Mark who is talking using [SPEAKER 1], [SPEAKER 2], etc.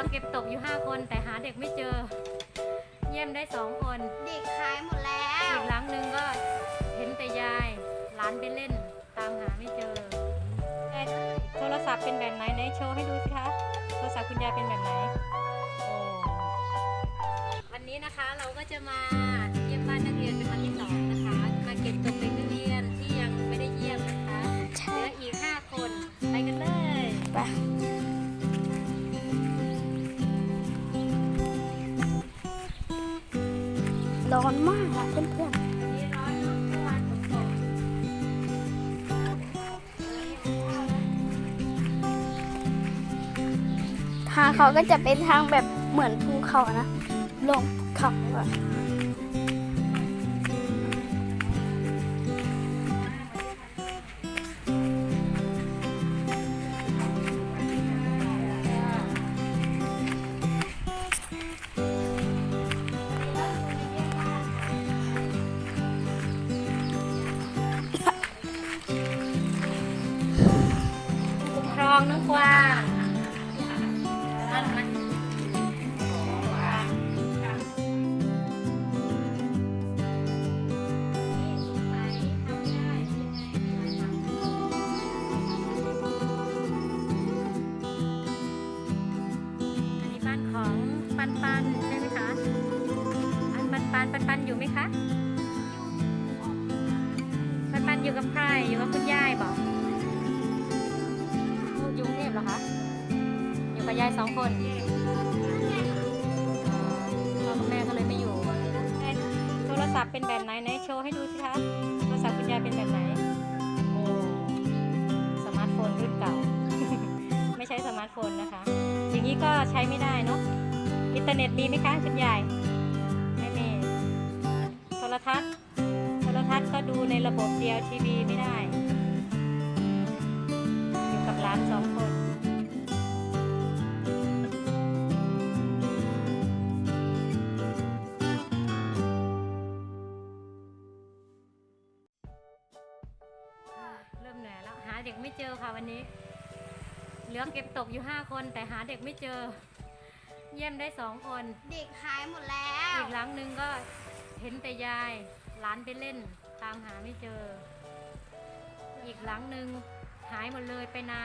[SPEAKER 1] อเก็บตกอยู่ 5 คนแต่หาเด็กไม่เจอ เยี่ยมได้ 2 คน
[SPEAKER 2] เด็กหายหมดแล้ว
[SPEAKER 1] อีกหลังหนึ่งก็เห็นแต่ยายหลานไปเล่น ตามหาไม่เจอแต่โทรศัพท์เป็นแบบไหนไหนโชว์ให้ดูสิคะโทรศัพท์คุณยายเป็นแบบไหนโอ้วันนี้นะคะเราก็จะมาเยี่ยมบ้านนักเรียนเป็นวันที่สอง ร้อน
[SPEAKER 2] มากอะเพื่อน
[SPEAKER 1] วันนี้ร้อนเนอะเมื่อน
[SPEAKER 2] ๆทางเขาก็จะเป็นทางแบบเหมือนภูเขานะ ลงภูเขาอะ
[SPEAKER 1] องน้องกวางมาลงมาอันนี้บ้านของปันปันใช่ไหมคะ อันปันปันปันปันอยู่ไหมคะ ปันปันอยู่กับใคร อยู่กับคุณยายบอก ยายสองคนพ่อกับแม่ก็เลยไม่อยู่ โทรศัพท์เป็นแบบไหนไหนโชว์ให้ดูสิคะโทรศัพท์คุณยายเป็นแบบไหนโอ้สมาร์ทโฟนรุ่นเก่า ไม่ใช่สมาร์ทโฟนนะคะ อย่างนี้ก็ใช้ไม่ได้เนาะอินเทอร์เน็ตมีไหมคะคุณยายไม่มีโทรทัศน์โทรทัศน์ก็ดูในระบบเดียวทีวีไม่ได้ เด็กไม่เจอค่ะวันนี้ เหลือเก็บตกอยู่5คน แต่หาเด็กไม่เจอ เยี่ยมได้2คน
[SPEAKER 2] เด็กหายหมดแล้ว
[SPEAKER 1] อีกหลังหนึ่งก็เห็นแต่ยายหลานไปเล่น ตามหาไม่เจอ อีกหลังหนึ่งหายหมดเลยไปนา